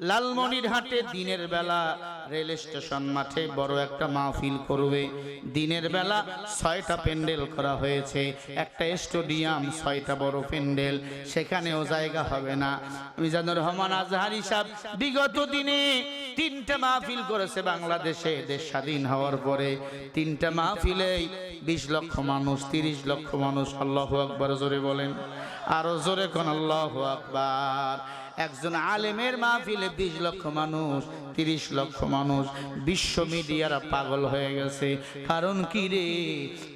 লালমনিরহাটে দিনের বেলা rail station মাঠে বড় একটা মাহফিল করবে। দিনের বেলা ছয়টা প্যান্ডেল করা হয়েছে। একটা স্টেডিয়াম, ছয়টা বড় প্যান্ডেল। সেখানেও জায়গা হবে না। মিজানুর রহমান আজহারি সাহেব বিগত দিনে তিনটা মাহফিল করেছে বাংলাদেশে। দেশ স্বাধীন হওয়ার পরে তিনটা মাহফিলেই বিশ লক্ষ মানুষ, তিরিশ লক্ষ মানুষ, আল্লাহ আকবর জোরে বলেন। আরও জোরে কোন আকবার। একজন আলেমের মাহফিলে বিশ লক্ষ মানুষ, তিরিশ লক্ষ মানুষ, বিশ্ব মিডিয়ারা পাগল হয়ে গেছে। কারণ কি রে?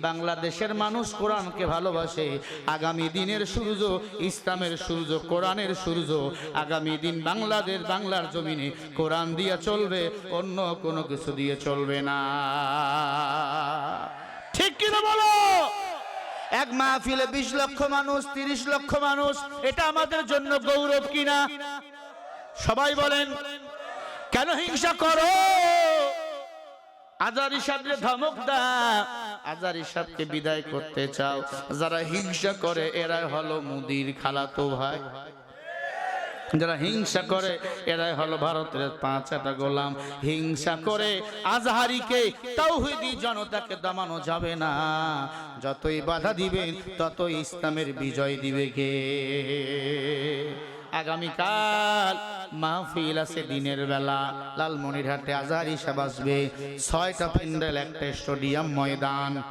বাংলাদেশের মানুষ কোরআনকে ভালোবাসে। আগামী দিনের সূর্য, ইসলামের সূর্য, কোরআনের সূর্য। আগামী দিন বাংলাদেশ, বাংলার জমিনে কোরআন দিয়ে চলবে, অন্য কোনো কিছু দিয়ে চলবে না। ঠিক কিনা বলো? এক মাহফিলে বিশ লক্ষ মানুষ, তিরিশ লক্ষ মানুষ, এটা আমাদের জন্য গৌরব কিনা? সবাই বলেন, কেন হিংসা করো? ধমক বিদায় করতে চাও। যারা হিংসা করে, এরা হলো মুদির খালাতো ভাই। যারা হিংসা করে, এরাই হলো ভারতের পাঁচ একটা গোলাম। হিংসা করে আজহারিকে তৌহিদি জনতাকে দমানো যাবে না। যতই বাধা দিবেন ততই ইসলামের বিজয় দিবে কে? আগামীকাল মাহফিল আছে দিনের বেলা। লালমনিরহাটে আজহারি সাহেব ছয়টা প্যান্ডেল, একটা স্টেডিয়াম, ময়দান।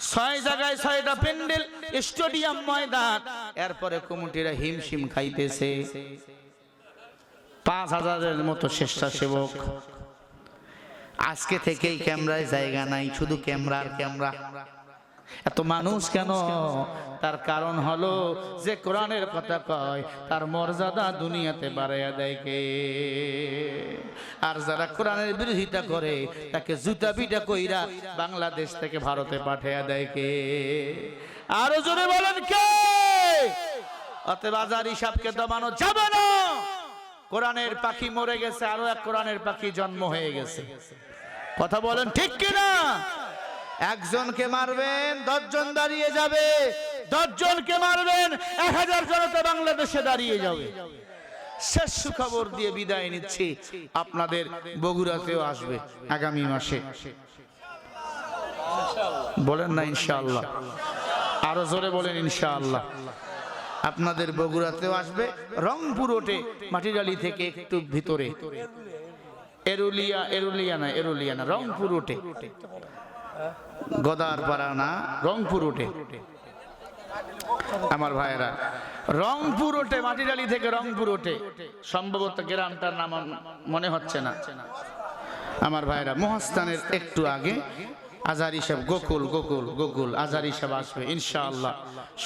ছয় জায়গায় ছয়টা প্যান্ডেল, স্টেডিয়াম, ময়দান। এরপরে কমিটিরা হিমশিম খাইতেছে। পাঁচ হাজারের মতো স্বেচ্ছাসেবক। আজকে থেকেই ক্যামেরায় জায়গা নাই, শুধু ক্যামেরার ক্যামেরা। এত মানুষ কেন? তার কারণ হলো যে কোরআনের কথা কয়, তার মর্যাদা দুনিয়াতে বাড়াইয়া দেয় কে? আর যারা কোরআনের বিরোধিতা করে, তাকে জুতা পিটা কইরা বাংলাদেশ থেকে ভারতে পাঠাইয়া দেয় কে? আরও জোরে বলেন কে? অতএব আজার হিসাবকে দমানো যাবে না। কোরআনের পাখি মরে গেছে, আরও এক কোরআনের পাখি জন্ম হয়ে গেছে। কথা বলেন ঠিক কিনা? একজনকে মারবেন, দশজন দাঁড়িয়ে যাবে। দশজনকে মারবেন, এক হাজার জনতা বাংলাদেশে দাঁড়িয়ে যাবে। শেষ সুখবর দিয়ে বিদায় নিচ্ছি। আপনাদের বগুড়াতেও আসবে আগামী মাসে। বলেন না ইনশাআল্লাহ। আরও জোরে বলেন ইনশাআল্লাহ। আপনাদের বগুড়াতেও আসবে রংপুর ওটে মাটিডালি থেকে একটু ভিতরে। এরুলিয়া এরুলিয়া না এরুলিয়া না, রংপুর ওটে গদার পাড়া না রংপুর উঠে। আমার ভাইয়েরা, রংপুর ওঠে মাটিডালি থেকে রংপুর ওঠে সম্ভবত গ্রামটার নাম মনে হচ্ছে না। আমার ভাইরা মহাস্থানের একটু আগে আজার হিসাব, গোকুল গোকুল গোকুল আজার হিসাব আসবে, ইনশাআল্লাহ।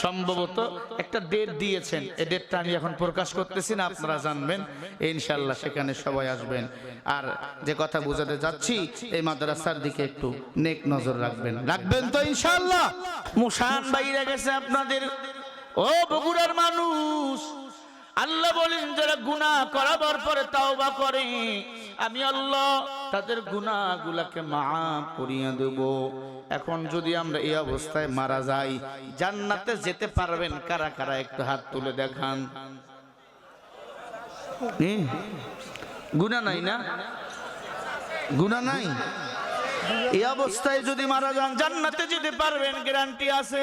সম্ভবত একটা ডেট দিয়েছেন, এই ডেটটা আমি এখন প্রকাশ করতেছি না, আপনারা জানবেন, ইনশাআল্লাহ সেখানে সবাই আসবেন। আর যে কথা বোঝাতে যাচ্ছি, এই মাদ্রাসার দিকে একটু নেক নজর রাখবেন। রাখবেন তো ইনশাআল্লাহ? মুসান বাইরে গেছে আপনাদের। ও বগুড়ার মানুষ আল্লাহ বলেন, যারা গুনাহ করাবার পরে তাওবা করে, আমি আল্লাহ তাদের গুনাহগুলোকে মাফ করিয়ে দেব। এখন যদি আমরা এই অবস্থায় মারা যাই, জান্নাতে যেতে পারবেন কারা কারা? একটু হাত তুলে দেখান। গুণা নাই না? গুণা নাই? এই অবস্থায় যদি মারা যান, জান্নাতে যেতে পারবেন, গ্যারান্টি আছে?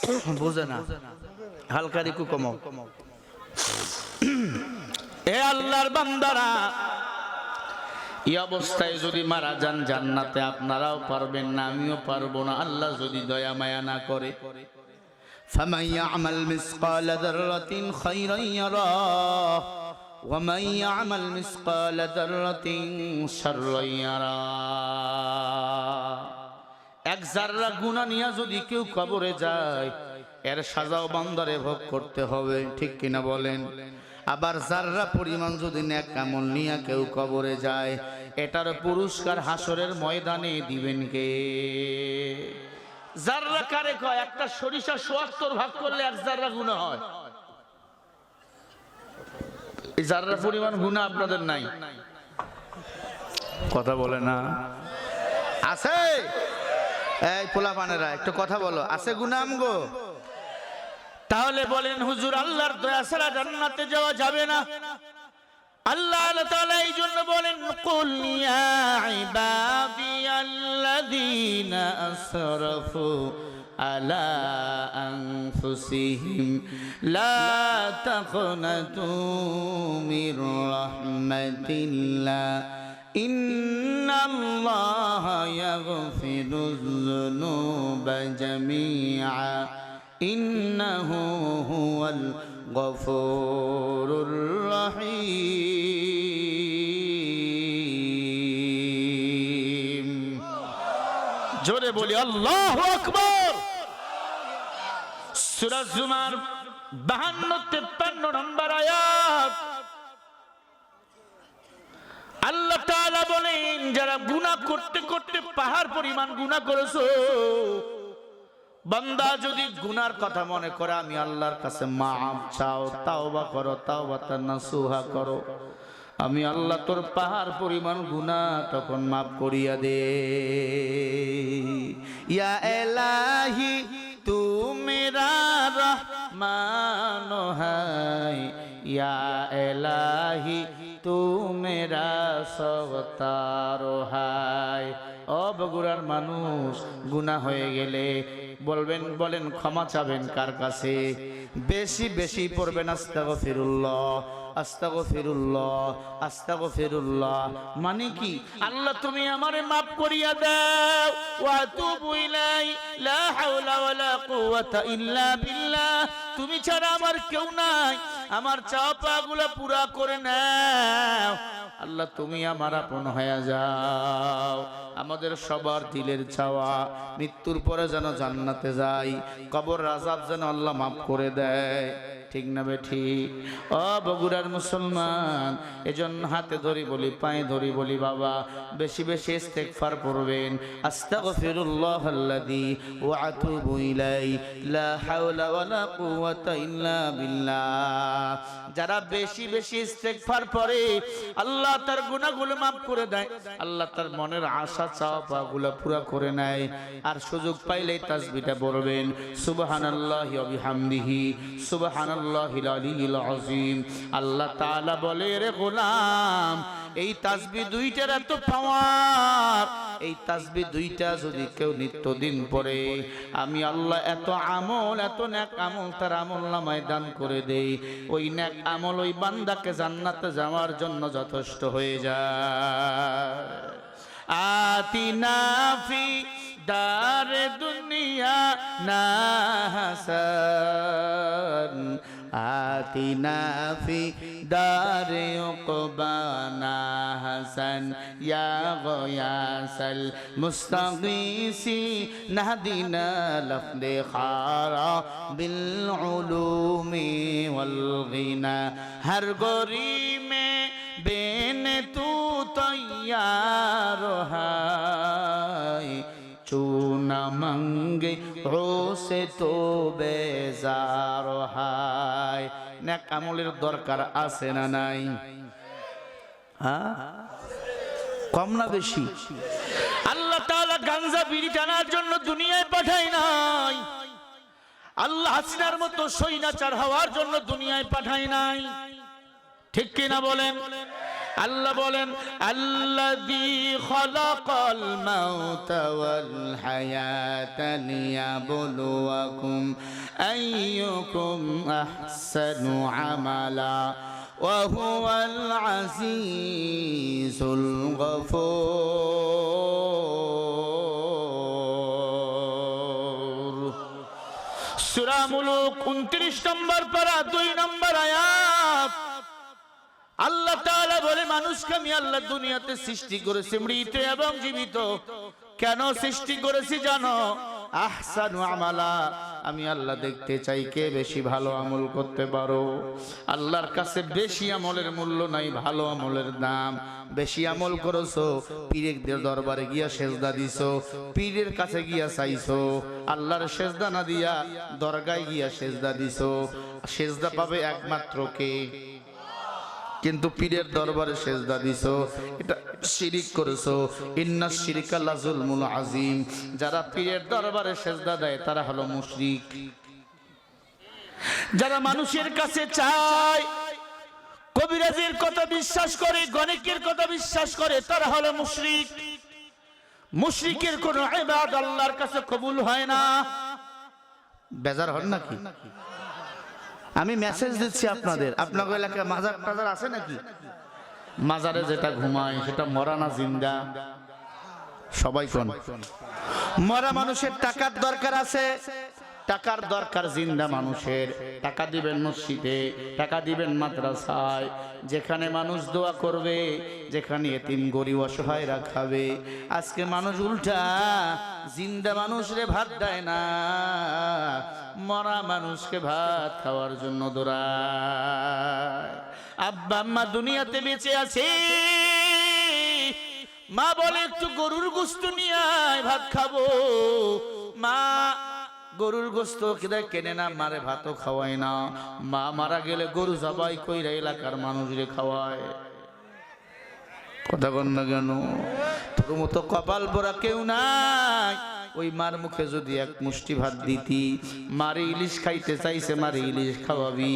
বুঝে না হালকা রিকু কমাও এ আল্লাহর বান্দারা এই অবস্থায় যদি মারা যান জান্নাতে আপনারাও পারবেন না আমিও পারবো না আল্লাহ যদি দয়া মায়া না করে فمن يعمل مثقال ذرة خيرا يراه ومن يعمل مثقال ذرة شرا يراه এক জাররা গুণা নিয়ে যদি কেউ কবরে যায় এর সাজাও বান্দারে ভোগ করতে হবে ঠিক কিনা বলেন? আবার জাররা পরিমাণ যদি ন্যাক কামল নিয়ে কেউ কবরে যায় এটার পুরস্কার হাসরের ময়দানে দিবেন কে? জাররা কারে কয় একটা সরিষা সোয়াত্তর ভাগ করলে এক জাররা গুণা হয়। এই জাররা পরিমাণ গুণা আপনাদের নাই? কথা বলে না। আছে? এই পোলা পানেরা একটু কথা বলো, আছে গুনাম গো? তাহলে বলেন, হুজুর, আল্লাহর দয়া ছাড়া জান্নাতে যাওয়া যাবে না। আল্লাহ তাআলা এই জন্য বলেন, কুল ইয়া ইবাদিয়াল্লাযীনা আসরাফু আলা আনফুসিহিম, লা তাকনাতু মির রাহমাতিল্লাহ ইন্নাল্লাহা ইয়াগফিরুয যুনুবা জামিআ إنه هو الغفور الرحيم জোরে বলি আল্লাহ আকবর সুরা জুমার বাহান্ন তেপ্পান্ন নম্বর আয়াত বলেন, যারা গুনাহ করতে করতে পাহাড় পরিমাণ গুনাহ করেছ, বান্দা যদি গুনার কথা মনে করে, আমি আল্লাহর কাছে মাফ চাও, তাওবা করো, তাওবা নাসুহা করো। আমি আল্লাহ তোর পাহাড় পরিমাণ গুনাহ তখন মাফ করিয়া দে। ইয়া এলাহি তু মেরা রহমান হাই। ইয়া এলাহি তু মেরা সবতার হাই ও বগুড়ার মানুষ, গুনাহ হয়ে গেলে বলবেন, বলেন, ক্ষমা চাবেন কার কাছে? বেশি বেশি পড়বেন আস্তাগফিরুল্লাহ আস্তাগফিরুল্লাহ আস্তাগফিরুল্লাহ। মানে কি? আল্লাহ তুমি আমারে maaf করিয়া দাও। ওয়া আতুবু ইলাই লা হাওলা ওয়ালা কুওয়াতা ইল্লা বিল্লাহ। তুমি ছাড়া আমার কেউ নাই। আমার চাওয়া পাগুলা পুরা করে নাও। আল্লাহ, তুমি আমার আপন হয়ে যাও। আমাদের সবার দিলের চাওয়া মৃত্যুর পরে যেন জান্নাতে যাই, কবর রাজাব যেন আল্লাহ মাফ করে দেয়। ঠিক না বে ঠিক? ও বগুড়ার মুসলমান এজন্য হাতে ধরি বলি, পায়ে ধরি বলি, বাবা, বেশি বেশি ইস্তেগফার পড়বেন আস্তাগফিরুল্লাহ আল্লাযী ওয়া আতুবু ইলাই লা হাওলা ওয়ালা কুওয়াতা ইল্লা বিল্লাহ। যারা বেশি বেশি ইস্তেগফার পড়ে আল্লাহ তার গুনাহগুলো মাফ করে দেয়। আল্লাহ তার মনের আশা চাওয়া পাগুলো পুরা করে নেয়। আর সুযোগ পাইলেই তাসবিহটা পড়বেন। সুবহানাল্লাহি ওয়া বিহামদিহি, সুবহানাল্লাহিল আলিয়্যিল আযীম। আল্লাহ তাআলা বলে রে গোলাম, এই তাসবিহ দুইটার এত পাওয়ার। এই তাসবিহ দুইটা যদি কেউ নিত্যদিন পড়ে, আমি আল্লাহ এত আমল, এত নেক আমল তার আমল নামায় দান করে দেই। ওই নেক আমল ওই বান্দাকে জান্নাতে যাওয়ার জন্য যথেষ্ট হয়ে যায়। آتنا في دار الدنيا نحسن آتنا في دار عقبانا حسن يا غياس المستغيثين نهدنا لفدخارا بالعلوم والغنى۔ هر غري میں بین تو طیب ইয়ার হাই, চুনা মঙ্গে রোসে তো বেজার হাই। নেক আমলের দরকার আছে না নাই? হ্যাঁ কম না বেশি? আল্লাহ তাআলা গাঁজা বিড়ি টানার জন্য দুনিয়ায় পাঠায় নাই। আল্লাহ হাসিনার মতো সৈনাচার হওয়ার জন্য দুনিয়ায় পাঠায় নাই। ঠিক কিনা বলেন? আল্লাহ বলেন, আল্লাযী খালাকাল মাউতা ওয়াল হায়াতা লিয়াবলুয়াকুম আইয়ুকুম আহসানু আমালা হুয়াল আজিজুল গফুর। সূরা মুলুক 29 নম্বর পারা 2 নম্বর আয়াত। আল্লাহ তাআলা বলে, মানুষকে আমি আল্লাহ দুনিয়াতে সৃষ্টি করেছি, মৃত এবং জীবিত। কেন সৃষ্টি করেছি জানো? আহসানু আমালা। আমি আল্লাহ দেখতে চাই কে বেশি ভালো আমল করতে পারো। আল্লাহর কাছে বেশি আমলের মূল্য নাই, ভালো আমলের দাম। বেশি আমল করেছ পীরের দরবারে গিয়া সেজদা দিছো, পীরের কাছে গিয়া চাইছো। আল্লাহর সেজদা না দিয়া দরগায় গিয়া সেজদা দিছো। সেজদা পাবে একমাত্র কে? কিন্তু পীরের দরবারে সেজদা দিছো, এটা শিরিক করেছ। ইন্না শিরিকা লাজুলমুল আজিম যারা পীরের দরবারে সেজদা দেয়, তারা হলো মুশরিক। যারা মানুষের কাছে চায়, কবিরাজের কথা বিশ্বাস করে, গণিকের কথা বিশ্বাস করে, তারা হলো মুশরিক। মুশরিকের কোন ইবাদ আল্লাহর কাছে কবুল হয় না। বেজার হন নাকি? আমি মেসেজ দিচ্ছি আপনাদের। আপনাদের এলাকায় মাজার টাজার আছে নাকি? মাজারে যেটা ঘুমায় সেটা মরা না জিন্দা? সবাই কোন? মরা মানুষের টাকার দরকার আছে। টাকার দরকার জিন্দা মানুষের। টাকা দিবেন মসজিদে, টাকা দিবেন মাদ্রাসায়। যেখানে মানুষ দোয়া করবে, যেখানে এতিম গরিব অসহায় রাখাবে আজকে মানুষ উল্টা, জিন্দা মানুষরে ভাত দেয় না। মরা মানুষকে ভাত খাওয়ার জন্য দৌড়ায়। আব্বা আম্মা দুনিয়াতে বেঁচে আছে। মা বলে, একটু গরুর গোস্ত নিয়ে ভাত খাব। মা গরুর গোস্ত কেনে না, মারে ভাতও খাওয়ায় না। মা মারা গেলে গরু জবাই কইরা এলাকার মানুষরে খাওয়ায়। কথা কন না কেন? তোর মতো কপাল পরা কেউ নাই। ওই মার মুখে যদি এক মুষ্টি ভাত দিতি, মারে ইলিশ খাইতে চাইছে, মারে ইলিশ খাওয়াবি।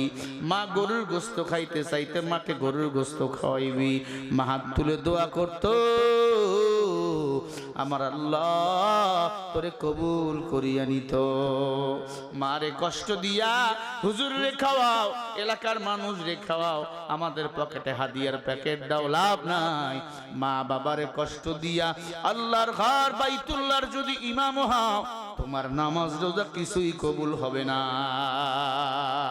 মা গরুর গোস্ত খাইতে চাইতে মাকে গরুর গোস্ত খাওয়াইবি। মা হাত তুলে দোয়া করতো। আমার আল্লাহ তোরে কবুল করিয়া নিত। মারে কষ্ট দিয়া, হুজুর রে খাওয়াও, এলাকার মানুষ রে খাওয়াও, আমাদের পকেটে হাদিয়ার প্যাকেট দাও, লাভ নাই। মা বাবারে কষ্ট দিয়া, আল্লাহর ঘর বাইতুল্লাহর যদি ইমাম হও, তোমার নামাজ রোজা কিছুই কবুল হবে না।